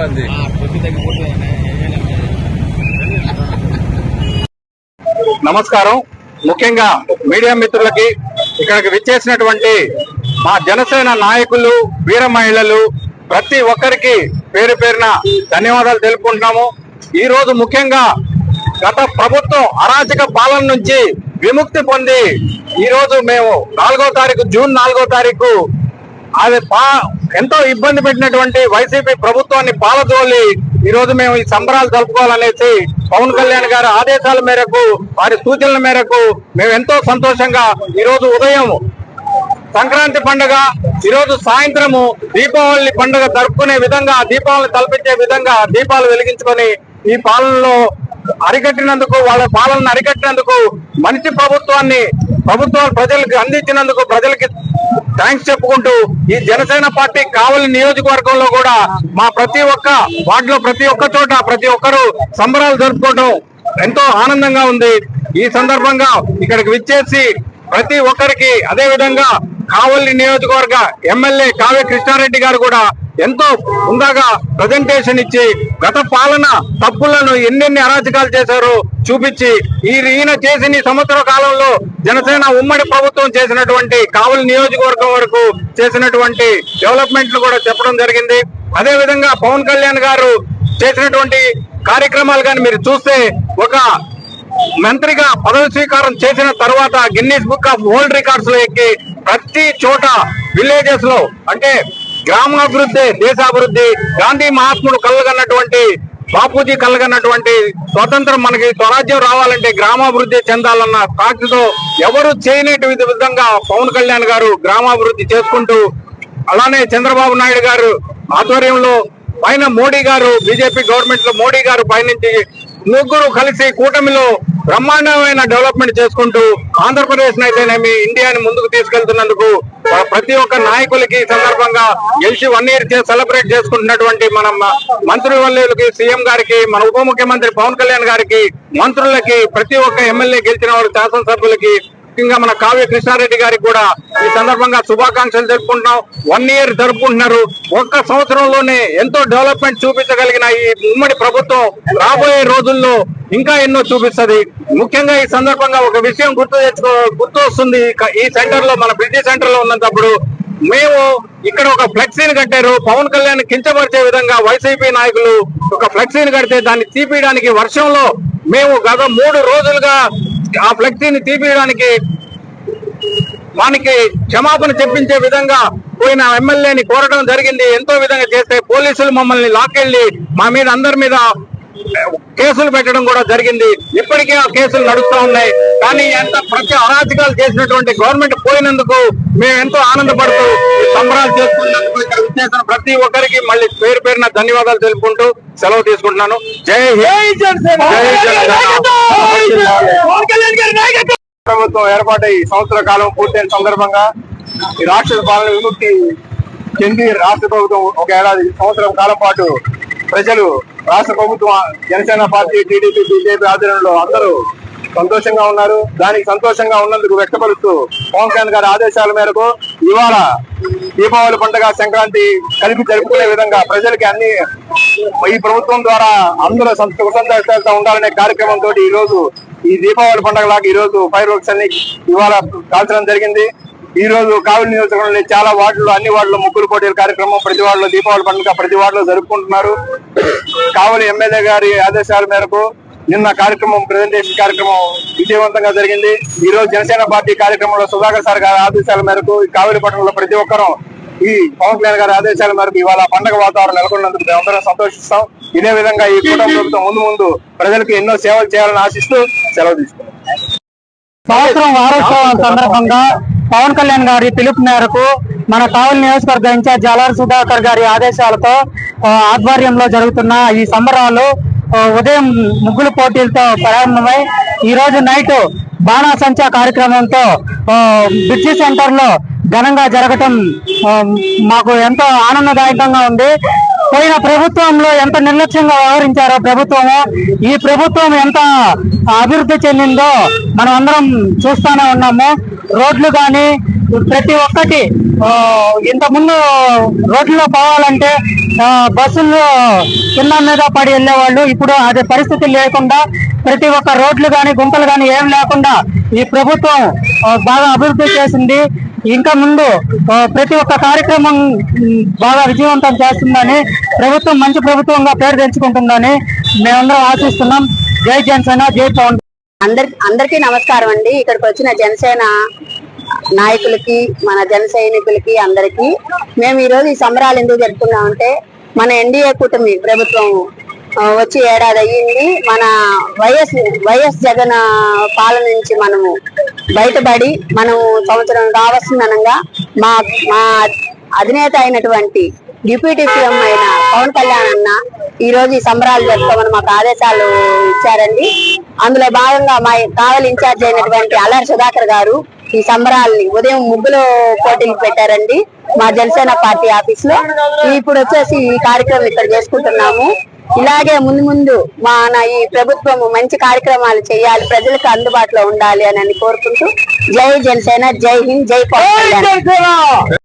కాలిపోద్ది నమస్కారం. ముఖ్యంగా మీడియా మిత్రులకి ఇక్కడికి విచ్చేసినటువంటి మా జనసేన నాయకులు వీర మహిళలు ప్రతి ఒక్కరికి పేరు పేరున ధన్యవాదాలు తెలుపుకుంటున్నాము. ఈ రోజు ముఖ్యంగా గత ప్రభుత్వం అరాచక పాలన నుంచి విముక్తి పొంది ఈ రోజు మేము నాలుగో తారీఖు జూన్ నాలుగో తారీఖు అది పా ఎంతో ఇబ్బంది పెట్టినటువంటి వైసీపీ ప్రభుత్వాన్ని పాలదోలి ఈ రోజు మేము ఈ సంబరాలు జరుపుకోవాలనేసి పవన్ కళ్యాణ్ గారి ఆదేశాల మేరకు వారి సూచనల మేరకు మేము ఎంతో సంతోషంగా ఈ రోజు ఉదయం సంక్రాంతి పండుగ ఈరోజు సాయంత్రము దీపావళి పండుగ జరుపుకునే విధంగా దీపావళి తలపించే విధంగా దీపాలు వెలిగించుకొని ఈ పాలనలో అరికట్టినందుకు వాళ్ళ పాలనను అరికట్టినందుకు మంచి ప్రభుత్వాన్ని ప్రభుత్వాలు ప్రజలకు అందించినందుకు ప్రజలకి థ్యాంక్స్ చెప్పుకుంటూ ఈ జనసేన పార్టీ కావలి నియోజకవర్గంలో కూడా మా ప్రతి ఒక్క వార్డులో ప్రతి ఒక్క చోట ప్రతి ఒక్కరు సంబరాలు జరుపుకోవడం ఎంతో ఆనందంగా ఉంది. ఈ సందర్భంగా ఇక్కడికి విచ్చేసి ప్రతి ఒక్కరికి అదే విధంగా కావలి నియోజకవర్గ ఎమ్మెల్యే కావ్య కృష్ణారెడ్డి గారు కూడా ఎంతో ఉందాగా ప్రజెంటేషన్ ఇచ్చి గత పాలన తప్పులను ఎన్నెన్ని అరాచకాలు చేశారో చూపించి ఈ ఈయన చేసిన ఈ సంవత్సర కాలంలో జనసేన ఉమ్మడి ప్రభుత్వం చేసినటువంటి కావలి నియోజకవర్గం వరకు చేసినటువంటి డెవలప్మెంట్లు కూడా చెప్పడం జరిగింది. అదే విధంగా పవన్ కళ్యాణ్ గారు చేసినటువంటి కార్యక్రమాలు కానీ మీరు చూస్తే ఒక మంత్రిగా పదవి స్వీకారం చేసిన తర్వాత గిన్నీస్ బుక్ ఆఫ్ వరల్డ్ రికార్డ్స్లో ఎక్కి ప్రతి చోట విలేజెస్లో అంటే గ్రామాభివృద్ధి దేశాభివృద్ధి గాంధీ మహాత్ముడు కలగన్నటువంటి బాపూజీ కలగన్నటువంటి స్వతంత్రం మనకి స్వరాజ్యం రావాలంటే గ్రామాభివృద్ధి చెందాలన్న సాక్షితో ఎవరు చేయనేటి విధంగా పవన్ కళ్యాణ్ గారు గ్రామాభివృద్ధి చేసుకుంటూ అలానే చంద్రబాబు నాయుడు గారు ఆధ్వర్యంలో పైన మోడీ గారు బీజేపీ గవర్నమెంట్లో మోడీ గారు పైనుంచి ముగ్గురు కలిసి కూటమిలో బ్రహ్మాండమైన డెవలప్మెంట్ చేసుకుంటూ ఆంధ్రప్రదేశ్ అయితేనేమి ఇండియాని ముందుకు తీసుకెళ్తున్నందుకు ప్రతి ఒక్క నాయకులకి సందర్భంగా గెలిచి వన్ ఇయర్ సెలబ్రేట్ చేసుకుంటున్నటువంటి మన మ- మంత్రివర్యులకి సీఎం గారికి మన ఉప ముఖ్యమంత్రి పవన్ కళ్యాణ్ గారికి మంత్రులకి ప్రతి ఒక్క ఎమ్మెల్యే గెలిచిన వారు శాసనసభ్యులకి ముఖ్యంగా మన కావ్య కృష్ణారెడ్డి గారికి కూడా ఈ సందర్భంగా శుభాకాంక్షలు జరుపుకుంటున్నాం వన్ ఇయర్ జరుపుకుంటున్నారు. ఒక్క సంవత్సరంలోనే ఎంతో డెవలప్మెంట్ చూపించగలిగిన ఈ ఉమ్మడి ప్రభుత్వం రాబోయే రోజుల్లో ఇంకా ఎన్నో చూపిస్తుంది. ముఖ్యంగా ఈ సందర్భంగా ఒక విషయం గుర్తు తెచ్చుకో గుర్తు వస్తుంది ఈ సెంటర్లో మన బ్రిడ్జి సెంటర్లో ఉన్నప్పుడు మేము ఇక్కడ ఒక ఫ్లెక్సీని కట్టారు. పవన్ కళ్యాణ్ కించపరిచే విధంగా వైసీపీ నాయకులు ఒక ఫ్లెక్సీని కడితే దాన్ని తీపియడానికి వర్షంలో మేము గత మూడు రోజులుగా ఆ ఫ్లెక్సీని తీపియడానికి వానికి క్షమాపణ చెప్పించే విధంగా పోయిన ఎమ్మెల్యేని కోరడం జరిగింది. ఎంతో విధంగా చేస్తే పోలీసులు మమ్మల్ని లాక్కెళ్ళి మా మీద అందరి మీద కేసులు పెట్టడం కూడా జరిగింది. ఇప్పటికే ఆ కేసులు నడుస్తూ ఉన్నాయి. కానీ ఎంత ప్రతి అరాచకాలు చేసినటువంటి గవర్నమెంట్ పోయినందుకు మేము ఎంతో ఆనందపడుతూ సంబరాలు చేసుకున్నందుకు ఇక్కడ విచ్చేసిన ప్రతి ఒక్కరికి మళ్ళీ పేరు పేరున ధన్యవాదాలు తెలుపుకుంటూ సెలవు తీసుకుంటున్నాను. జై హింద్. ప్రభుత్వం ఏర్పాటై సంవత్సర కాలం పూర్తయిన సందర్భంగా ఈ రాష్ట్ర పాలన విముక్తి చెంది రాష్ట్ర ప్రభుత్వం ఒక ఏడాది సంవత్సరం కాలం పాటు ప్రజలు రాష్ట్ర ప్రభుత్వం జనసేన పార్టీ టీడీపీ బీజేపీ ఆధ్వర్యంలో అందరూ సంతోషంగా ఉన్నారు. దానికి సంతోషంగా ఉన్నందుకు వ్యక్తపరుస్తూ పవన్ కళ్యాణ్ గారి ఆదేశాల మేరకు ఇవాళ దీపావళి పండుగ సంక్రాంతి కలిపి జరుపుకునే విధంగా ప్రజలకి అన్ని ఈ ప్రభుత్వం ద్వారా అందరూ సంత- సంతోషాలతో ఉండాలనే కార్యక్రమంతో ఈ రోజు ఈ దీపావళి పండుగ లాగా ఈ రోజు ఫైర్ వర్క్స్ అన్ని ఇవాళ కాల్చడం జరిగింది. ఈ రోజు కావలి నియోజకవర్గంలో చాలా వార్డులు అన్ని వార్డులో ముగ్గురు పోటీల కార్యక్రమం ప్రతి వార్డులో దీపావళి పండుగ ప్రతి వార్డులో జరుపుకుంటున్నారు. కావలి ఎమ్మెల్యే గారి ఆదేశాల మేరకు నిన్న కార్యక్రమం ప్రెజెంటేషన్ కార్యక్రమం విజయవంతంగా జరిగింది. ఈ రోజు జనసేన పార్టీ కార్యక్రమంలో సుధాకర్ సార్ గారి ఆదేశాల మేరకు కావలి పట్టణంలో ప్రతి ఒక్కరూ ఈ పవన్ కళ్యాణ్ గారి ఆదేశాల మేరకు ఇవాళ పండగ వాతావరణం నెలకొన్నందుకు మేమందరం సంతోషిస్తాం. ఇదే విధంగా ఈ కూటమి ప్రభుత్వం ముందు ముందు ప్రజలకు ఎన్నో సేవలు చేయాలని ఆశిస్తూ సెలవు తీసుకున్నాం. సంవత్సరం వారోత్సవం సందర్భంగా పవన్ కళ్యాణ్ గారి పిలుపు మేరకు మన కావలి నియోజకవర్గ ఇన్ఛార్జ్ జలార్ సుధాకర్ గారి ఆదేశాలతో ఆధ్వర్యంలో జరుగుతున్న ఈ సంబరాలు ఉదయం ముగ్గులు పోటీలతో ప్రారంభమై ఈ రోజు నైట్ బాణాసంచా కార్యక్రమంతో బ్రిడ్జి సెంటర్లో ఘనంగా జరగటం మాకు ఎంతో ఆనందదాయకంగా ఉంది. పోయిన ప్రభుత్వంలో ఎంత నిర్లక్ష్యంగా వ్యవహరించారో ప్రభుత్వము ఈ ప్రభుత్వం ఎంత అభివృద్ధి చెందిందో మనం అందరం చూస్తూనే ఉన్నాము. రోడ్లు కానీ ప్రతి ఒక్కటి ఇంతకుముందు రోడ్లో రోడ్లలో పోవాలంటే బస్సులు కింద మీద పడి వెళ్ళేవాళ్ళు. ఇప్పుడు అదే పరిస్థితి లేకుండా ప్రతి ఒక్క రోడ్లు కానీ గుంతలు కానీ ఏం లేకుండా ఈ ప్రభుత్వం బాగా అభివృద్ధి చేసింది. ఇంకా ముందు ప్రతి ఒక్క కార్యక్రమం బాగా విజయవంతం చేస్తుందని ప్రభుత్వం మంచి ప్రభుత్వంగా పేరు తెచ్చుకుంటుందని మేమందరం ఆశిస్తున్నాం. జై జనసేన జై పవన్ అందరి అందరికీ నమస్కారం అండి. ఇక్కడికి వచ్చిన జనసేన నాయకులకి మన జన సైనికులకి అందరికి మేము ఈ రోజు ఈ సంబరాలు ఎందుకు జరుపుకున్నామంటే మన ఎన్డీఏ కూటమి ప్రభుత్వం వచ్చి ఏడాది అయ్యింది మన వైఎస్ వైఎస్ జగన్ పాలన నుంచి మనము బయటపడి మనము సంవత్సరం కావస్తుందనగా మా మా అధినేత అయినటువంటి డిప్యూటీ సీఎం అయిన పవన్ కళ్యాణ్ అన్న ఈ రోజు ఈ సంబరాలు జరుపుకోమని మాకు ఆదేశాలు ఇచ్చారండి. అందులో భాగంగా మా కావలి ఇన్ఛార్జ్ అయినటువంటి అల్లరి సుధాకర్ గారు ఈ సంబరాల్ని ఉదయం ముగ్గులో పోటీలు పెట్టారండి మా జనసేన పార్టీ ఆఫీస్లో ఇప్పుడు వచ్చేసి ఈ కార్యక్రమం ఇక్కడ చేసుకుంటున్నాము. ఇలాగే ముందు ముందు మన ఈ ప్రభుత్వం మంచి కార్యక్రమాలు చేయాలి ప్రజలకు అందుబాటులో ఉండాలి అని కోరుకుంటూ జై జనసేన జై హింద్ జై పవన్